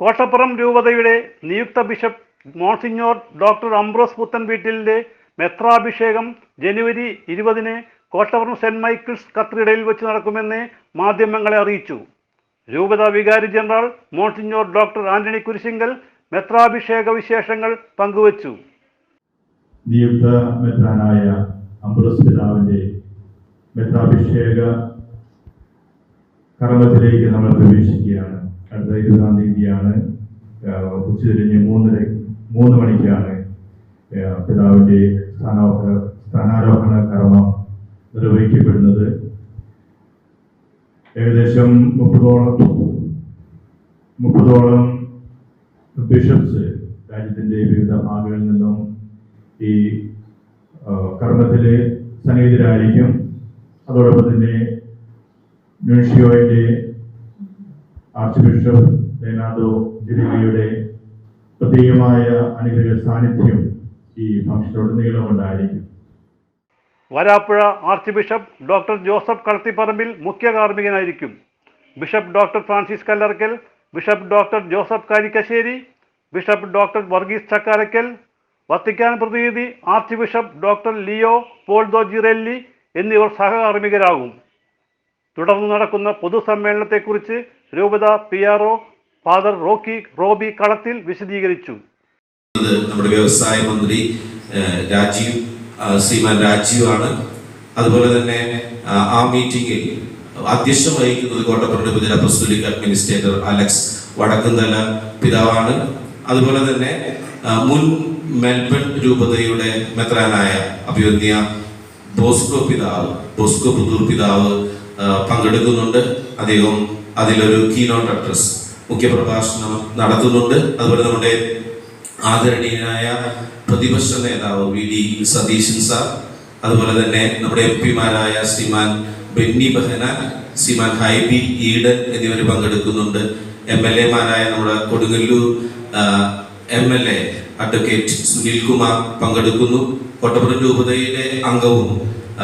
കോട്ടപ്പുറം രൂപതയുടെ നിയുക്ത bishop monsignor doctor Ambrose പുത്തൻ വീട്ടിലിന്റെ മെത്രാഭിഷേകം ജനുവരി ഇരുപതിന് കോട്ടപ്പുറം സെന്റ് മൈക്കിൾസ് കത്രിടയിൽ വെച്ച് നടക്കുമെന്ന് മാധ്യമങ്ങളെ അറിയിച്ചു. രൂപത വികാരി general monsignor doctor Antony Kurisinkal മെത്രാഭിഷേക വിശേഷങ്ങൾ പങ്കുവച്ചു. നിയുക്ത മെത്രാനായ അംബ്രോസ് പിതാവിന്റെ മെത്രാഭിഷേക കർമ്മത്തിലേക്ക് നമ്മൾ പ്രവേശിക്കുകയാണ്. അടുത്ത ഇരുപതാം തീയതിയാണ് ഉച്ചതിരിഞ്ഞ് മൂന്നര മൂന്ന് മണിക്കാണ് പിതാവിന്റെ സ്ഥാനാരോഹണ കർമ്മം നിർവഹിക്കപ്പെടുന്നത്. ഏകദേശം മുപ്പതോളം മുപ്പതോളം ബിഷപ്സ് രാജ്യത്തിന്റെ വിവിധ ഭാഗങ്ങളിൽ നിന്നും ഈ കർമ്മത്തിൽ സന്നിഹിതരായിരിക്കും. അതോടൊപ്പം തന്നെ ന്യൂഷിയോയുടെ ആർച്ച് ബിഷപ്പ് ലേനാദോ ജിരിയുടെ പ്രത്യേകമായ അനുഗ്രഹ സാന്നിധ്യം ഈ ഫംഗ്ഷനോടുനീളം ഉണ്ടായിരിക്കും. Varappuzha archbishop doctor Joseph Kalathiparambil മുഖ്യ കാർമ്മികനായിരിക്കും. Bishop doctor Francis Kallarakkal bishop doctor Joseph Karikkassery bishop doctor Varghese Chakkarakkal Vatican പ്രതിനിധി archbishop doctor Leopoldo Girelli എന്നിവർ സഹകാർമ്മികരാകും. തുടർന്ന് നടക്കുന്ന പൊതുസമ്മേളനത്തെക്കുറിച്ച് രൂപത P R O father Rocky Robi Kalathil വിശദീകരിച്ചു. നമ്മുടെ വ്യവസായ മന്ത്രി രാജീവ് ശ്രീമാൻ രാജീവ് ആണ്. അതുപോലെ തന്നെ ആ, മീറ്റിംഗിൽ അധ്യക്ഷം വഹിക്കുന്നത് കോട്ടപ്പുറം ഉപജില അഡ്മിനിസ്ട്രേറ്റർ അലക്സ് വടക്കുന്തല പിതാവാണ്. അതുപോലെ തന്നെ മുൻ മെൽബൺ രൂപതയുടെ മെത്രാനായ അഭിവന്യ ബോസ്കോ പിതാവ് ബോസ്കോ പുതൂർ പിതാവ് പങ്കെടുക്കുന്നുണ്ട്. അദ്ദേഹം അതിലൊരു കീനോട്ട് അഡ്രസ് മുഖ്യപ്രഭാഷണം നടത്തുന്നുണ്ട്. അതുപോലെ നമ്മുടെ ആദരണീയനായ പ്രതിപക്ഷ നേതാവ് വി ഡി സതീശൻ സാർ. അതുപോലെ തന്നെ നമ്മുടെ എം പിമാരായ ശ്രീമാൻ ബെന്നി ബഹന ശ്രീമാൻ ഹൈബി ഈഡൻ എന്നിവർ പങ്കെടുക്കുന്നുണ്ട്. എം എൽ എമാരായ നമ്മുടെ Kodungallur M L A advocate Sunil Kumar പങ്കെടുക്കുന്നു. കോട്ടപ്പുറം രൂപതയിലെ അംഗവും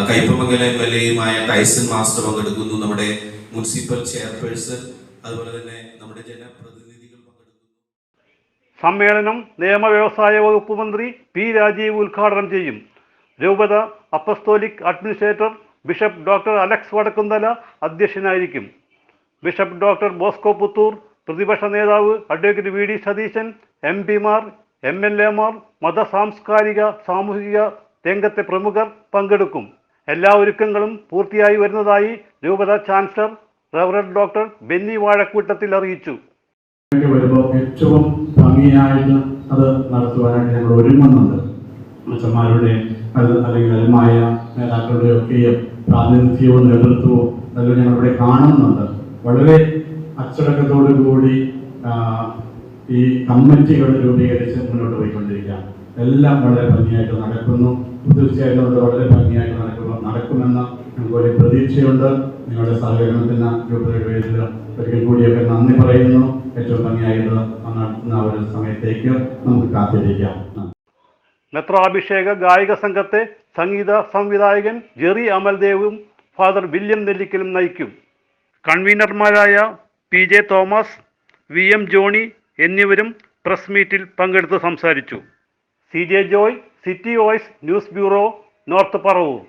കൈപ്പമംഗല എം എൽ എയുമായ ടൈസൺ മാസ്റ്റർ പങ്കെടുക്കുന്നു. നമ്മുടെ മുനിസിപ്പൽ ചെയർപേഴ്സൺ അതുപോലെ തന്നെ നമ്മുടെ ജനപ്രതിനിധികൾ സമ്മേളനം നിയമ വ്യവസായ വകുപ്പ് മന്ത്രി പി രാജീവ് ഉദ്ഘാടനം ചെയ്യും. രൂപത apostolic administrator bishop doctor Alex Vadakkumthala അധ്യക്ഷനായിരിക്കും. ബിഷപ്പ് ഡോക്ടർ ബോസ്കോ പുത്തൂർ പ്രതിപക്ഷ നേതാവ് advocate V D Satheesan M പിമാർ എം എൽ എമാർ മത സാംസ്കാരിക സാമൂഹിക രംഗത്തെ പ്രമുഖർ പങ്കെടുക്കും. എല്ലാ ഒരുക്കങ്ങളും പൂർത്തിയായി വരുന്നതായി രൂപത chancellor reverend doctor Benny Vazhakkoottathil അറിയിച്ചു. വരുമ്പോൾ ഏറ്റവും ഭംഗിയായിട്ട് അത് നടത്തുവാനായിട്ട് ഞങ്ങൾ ഒരുങ്ങുന്നുണ്ട്. അച്ഛന്മാരുടെയും അല്ലെങ്കിൽ അലമായ നേതാക്കളുടെ ഒക്കെയും പ്രാതിനിധ്യവും നേതൃത്വവും അതെല്ലാം ഞങ്ങളിവിടെ കാണുന്നുണ്ട്. വളരെ അച്ചടക്കത്തോടു കൂടി ഈ കമ്മിറ്റികൾ രൂപീകരിച്ച് മുന്നോട്ട് പോയിക്കൊണ്ടിരിക്കുകയാണ്. എല്ലാം വളരെ ഭംഗിയായിട്ട് നടക്കുന്നു. തീർച്ചയായിട്ടും അത് വളരെ ഭംഗിയായിട്ട് നടക്കുന്നു. നടക്കുമെന്ന് ഞങ്ങൾക്ക് വലിയ പ്രതീക്ഷയുണ്ട്. നിങ്ങളുടെ സഹകരണത്തിന് രൂപതയുടെ ഒരിക്കൽ കൂടിയൊക്കെ നന്ദി പറയുന്നു. ഏറ്റവും ഭംഗിയായിട്ട് നടത്തുന്ന ഒരു സമയത്തേക്ക് നമുക്ക് കാത്തിരിക്കാം. നെത്രാഭിഷേക ഗായക സംഘത്തെ സംഗീത സംവിധായകൻ ജെറി അമൽദേവും ഫാദർ വില്യം നെല്ലിക്കലും നയിക്കും. കൺവീനർമാരായ P J Thomas V M Johny എന്നിവരും പ്രസ് മീറ്റിൽ പങ്കെടുത്ത് സംസാരിച്ചു. C J Joy city voice news bureau North Paravur.